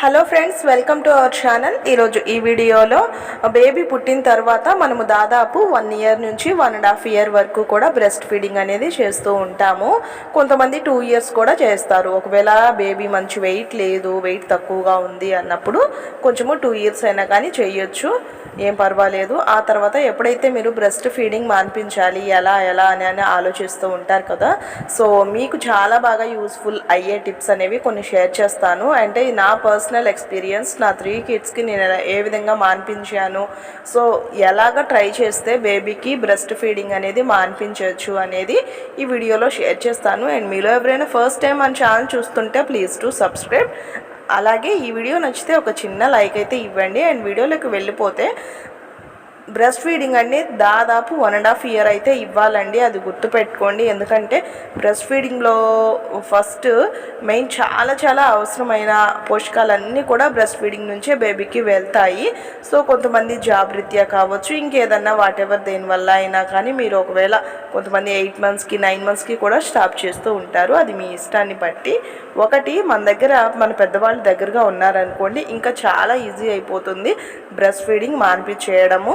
Hello friends welcome to our channel. ఈరోజు ఈ వీడియోలో బేబీ పుట్టిన తర్వాత మనము దాదాపు వన్ ఇయర్ నుంచి వన్ అండ్ హాఫ్ ఇయర్ వరకు కూడా బ్రెస్ట్ ఫీడింగ్ అనేది చేస్తూ ఉంటాము. కొంతమంది టూ ఇయర్స్ కూడా చేస్తారు. ఒకవేళ బేబీ మంచి వెయిట్ లేదు వెయిట్ తక్కువగా ఉంది అన్నప్పుడు కొంచెము టూ ఇయర్స్ అయినా కానీ చేయొచ్చు. ఏం పర్వాలేదు. ఆ తర్వాత ఎప్పుడైతే మీరు బ్రెస్ట్ ఫీడింగ్ మాన్పించాలి ఎలా ఎలా అని అని ఆలోచిస్తూ ఉంటారు కదా సో మీకు చాలా బాగా యూస్ఫుల్ అయ్యే టిప్స్ అనేవి కొన్ని షేర్ చేస్తాను. అంటే నా పర్సనల్ పర్సనల్ ఎక్స్పీరియన్స్ నా త్రీ కిడ్స్కి నేను ఎలా- ఏ విధంగా మాన్పించాను? సో ఎలాగ ట్రై చేస్తే బేబీకి బ్రెస్ట్ ఫీడింగ్ అనేది మాన్పించవచ్చు అనేది ఈ వీడియోలో షేర్ చేస్తాను. అండ్ మీలో ఎవరైనా ఫస్ట్ టైం మన ఛానల్ చూస్తుంటే ప్లీజ్ టు సబ్స్క్రైబ్ అలాగే ఈ వీడియో నచ్చితే ఒక చిన్న లైక్ అయితే ఇవ్వండి. అండ్ వీడియోలోకి వెళ్ళిపోతే బ్రెస్ట్ ఫీడింగ్ అండి దాదాపు వన్ అండ్ హాఫ్ ఇయర్ అయితే ఇవ్వాలండి. అది గుర్తుపెట్టుకోండి. ఎందుకంటే బ్రెస్ట్ ఫీడింగ్లో ఫస్ట్ మెయిన్ చాలా చాలా అవసరమైన పోషకాలన్నీ కూడా బ్రెస్ట్ ఫీడింగ్ నుంచే బేబీకి వెళ్తాయి. సో కొంతమంది జాబ్ రీత్యా కావచ్చు ఇంకేదన్నా వాట్ ఎవర్ దేనివల్ల అయినా కానీ మీరు ఒకవేళ కొంతమంది ఎయిట్ మంత్స్కి నైన్ మంత్స్కి కూడా స్టాప్ చేస్తూ ఉంటారు. అది మీ ఇష్టాన్ని బట్టి. ఒకటి మన దగ్గర మన పెద్దవాళ్ళు దగ్గరగా ఉన్నారనుకోండి ఇంకా చాలా ఈజీ అయిపోతుంది బ్రెస్ట్ ఫీడింగ్ మాన్పించేయడము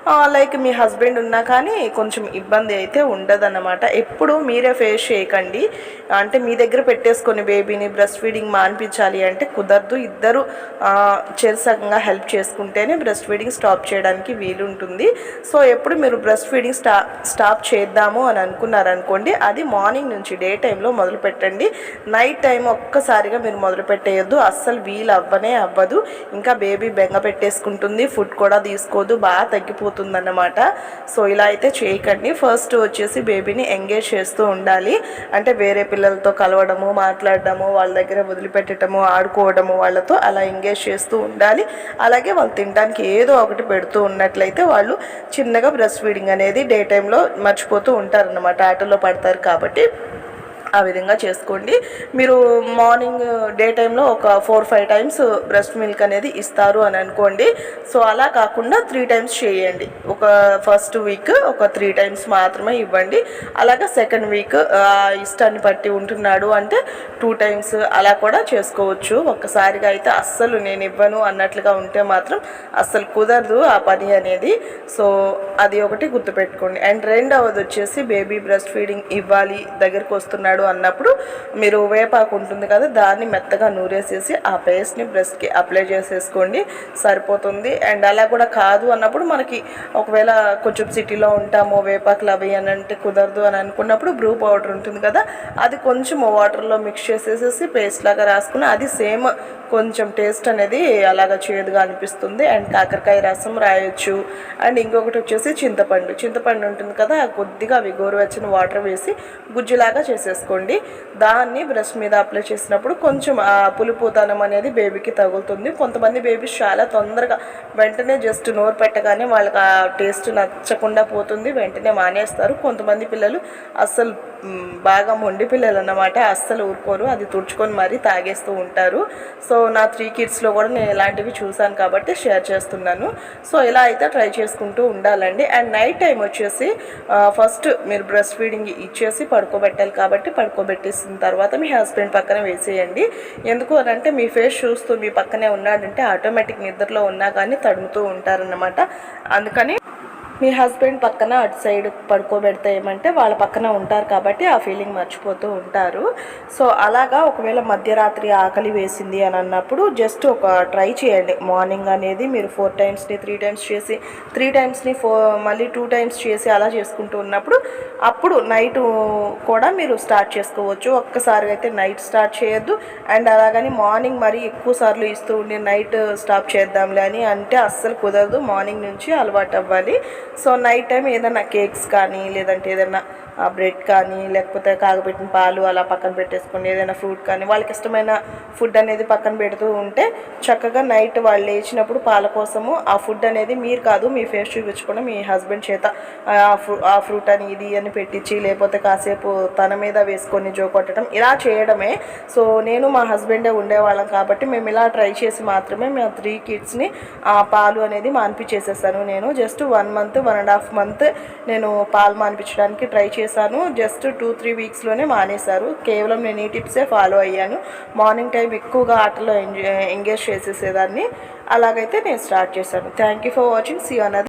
లైక్ మీ హస్బెండ్ ఉన్నా కానీ కొంచెం ఇబ్బంది అయితే ఉండదన్నమాట. ఎప్పుడు మీరే ఫేస్ చేయకండి. అంటే మీ దగ్గర పెట్టేసుకొని బేబీని బ్రెస్ట్ ఫీడింగ్ మానిపించాలి అంటే కుదరదు. ఇద్దరు చేసకంగా హెల్ప్ చేసుకుంటేనే బ్రెస్ట్ ఫీడింగ్ స్టాప్ చేయడానికి వీలుంటుంది సో ఎప్పుడు మీరు బ్రెస్ట్ ఫీడింగ్ స్టా స్టాప్ చేద్దాము అని అనుకున్నారనుకోండి అది మార్నింగ్ నుంచి డే టైంలో మొదలు పెట్టండి. నైట్ టైం ఒక్కసారిగా మీరు మొదలు పెట్టేయొద్దు. అస్సలు వీలు అవ్వనే అవ్వదు. ఇంకా బేబీ బెంగ పెట్టేసుకుంటుంది. ఫుడ్ కూడా తీసుకోదు. బాగా తగ్గిపోతుంది అన్నమాట సో ఇలా అయితే చేయకండి. ఫస్ట్ వచ్చేసి బేబీని ఎంగేజ్ చేస్తూ ఉండాలి. అంటే వేరే పిల్లలతో కలవడము మాట్లాడడము వాళ్ళ దగ్గర వదిలిపెట్టడము ఆడుకోవడము వాళ్ళతో అలా ఎంగేజ్ చేస్తూ ఉండాలి. అలాగే వాళ్ళు తినడానికి ఏదో ఒకటి పెడుతూ ఉన్నట్లయితే వాళ్ళు చిన్నగా బ్రెస్ట్ ఫీడింగ్ అనేది డే టైంలో మర్చిపోతూ ఉంటారన్నమాట. ఆటలో పడతారు కాబట్టి ఆ విధంగా చేసుకోండి. మీరు మార్నింగ్ డే టైంలో ఒక four five times breast milk అనేది ఇస్తారు అని అనుకోండి. సో అలా కాకుండా త్రీ టైమ్స్ చేయండి. ఒక ఫస్ట్ వీక్ ఒక త్రీ టైమ్స్ మాత్రమే ఇవ్వండి. అలాగే సెకండ్ వీక్ ఇష్టాన్ని బట్టి ఉంటున్నాడు అంటే టూ టైమ్స్ అలా కూడా చేసుకోవచ్చు. ఒక్కసారిగా అయితే అస్సలు నేను ఇవ్వను అన్నట్లుగా ఉంటే మాత్రం అస్సలు కుదరదు ఆ పని అనేది. సో అది ఒకటి గుర్తుపెట్టుకోండి. అండ్ రెండవది వచ్చేసి బేబీ బ్రెస్ట్ ఫీడింగ్ ఇవ్వాలి దగ్గరికి వస్తున్నాడు అన్నప్పుడు మీరు వేపాకు ఉంటుంది కదా దాన్ని మెత్తగా నూరేసేసి ఆ పేస్ట్ని బ్రెస్ట్కి అప్లై చేసేసుకోండి సరిపోతుంది. అండ్ అలా కూడా కాదు అన్నప్పుడు మనకి ఒకవేళ కొంచెం సిటీలో ఉంటాము వేపాకులు అవి అని అంటే కుదరదు అని అనుకున్నప్పుడు బ్రూ పౌడర్ ఉంటుంది కదా అది కొంచెం వాటర్లో మిక్స్ చేసేసేసి పేస్ట్ లాగా రాసుకుని అది సేమ్ కొంచెం టేస్ట్ అనేది అలాగ చేదుగా అనిపిస్తుంది. అండ్ కాకరకాయ రసం రాయొచ్చు. అండ్ ఇంకొకటి వచ్చేసి చింతపండు. చింతపండు ఉంటుంది కదా కొద్దిగా అవి గోరువెచ్చని వాటర్ వేసి గుజ్జులాగా చేసేసుకోండి. దాన్ని బ్రష్ మీద అప్లై చేసినప్పుడు కొంచెం ఆ పులిపోతనం అనేది బేబీకి తగులుతుంది. కొంతమంది బేబీస్ చాలా తొందరగా వెంటనే జస్ట్ నోరు పెట్టగానే వాళ్ళకి ఆ టేస్ట్ నచ్చకుండా పోతుంది వెంటనే మానేస్తారు. కొంతమంది పిల్లలు అస్సలు బాగా మొండి పిల్లలు అన్నమాట అస్సలు ఊరుకోరు. అది తుడుచుకొని మరీ తాగేస్తూ ఉంటారు. సో నా త్రీ కిడ్స్లో కూడా నేను ఇలాంటివి చూశాను కాబట్టి షేర్ చేస్తున్నాను. సో ఇలా అయితే ట్రై చేసుకుంటూ ఉండాలండి. అండ్ నైట్ టైం వచ్చేసి ఫస్ట్ మీరు బ్రెస్ట్ ఫీడింగ్ ఇచ్చేసి పడుకోబెట్టాలి కాబట్టి పడుకోబెట్టేసిన తర్వాత మీ హస్బెండ్ పక్కన వేసేయండి. ఎందుకు అని అంటే మీ ఫేస్ చూస్తూ మీ పక్కనే ఉన్నాడంటే ఆటోమేటిక్ నిద్రలో ఉన్నా కానీ తడుముతూ ఉంటారన్నమాట. అందుకని మీ హస్బెండ్ పక్కన అటు సైడ్ పడుకోబెడితే ఏమంటే వాళ్ళ పక్కన ఉంటారు కాబట్టి ఆ ఫీలింగ్ మర్చిపోతూ ఉంటారు. సో అలాగా ఒకవేళ మధ్యరాత్రి ఆకలి వేసింది అని అన్నప్పుడు జస్ట్ ఒక ట్రై చేయండి. మార్నింగ్ అనేది మీరు ఫోర్ టైమ్స్ని త్రీ టైమ్స్ చేసి త్రీ టైమ్స్ని ఫోర్ మళ్ళీ టూ టైమ్స్ చేసి అలా చేసుకుంటూ ఉన్నప్పుడు అప్పుడు నైట్ కూడా మీరు స్టార్ట్ చేసుకోవచ్చు. ఒక్కసారిగా అయితే నైట్ స్టార్ట్ చేయొద్దు. అండ్ అలాగని మార్నింగ్ మరి ఎక్కువ సార్లు ఇస్తూ ఉండి నైట్ స్టాప్ చేద్దాంలే అని అంటే అస్సలు కుదరదు. మార్నింగ్ నుంచి అలవాటు అవ్వాలి. సో నైట్ టైం ఏదైనా కేక్స్ కానీ లేదంటే ఏదైనా బ్రెడ్ కానీ లేకపోతే కాగబెట్టిన పాలు అలా పక్కన పెట్టేసుకోండి ఏదైనా ఫ్రూట్ కానీ వాళ్ళకి ఇష్టమైన ఫుడ్ అనేది పక్కన పెడుతూ ఉంటే చక్కగా నైట్ వాళ్ళు లేచినప్పుడు పాల కోసము ఆ ఫుడ్ అనేది మీరు కాదు మీ ఫేస్ చూపించకుండా మీ హస్బెండ్ చేత ఆ ఫ్రూట్ అని ఇది అని పెట్టించి లేకపోతే కాసేపు తన మీద వేసుకొని జో కొట్టడం ఇలా చేయడమే. సో నేను మా హస్బెండే ఉండేవాళ్ళం కాబట్టి మేము ఇలా ట్రై చేసి మాత్రమే మేము త్రీ కిడ్స్ని ఆ పాలు అనేది మాన్పించేసేసాను. నేను just one month one and half month నేను పాలు మాన్పించడానికి ట్రై చేశాను. జస్ట్ టూ త్రీ వీక్స్లోనే మానేశారు. కేవలం నేను ఈ టిప్సే ఫాలో అయ్యాను. మార్నింగ్ టైం ఎక్కువగా ఆటలో ఎంజాయ్ ఎంగేజ్ చేసేసేదాన్ని. అలాగైతే నేను స్టార్ట్ చేశాను. Thank you for watching see another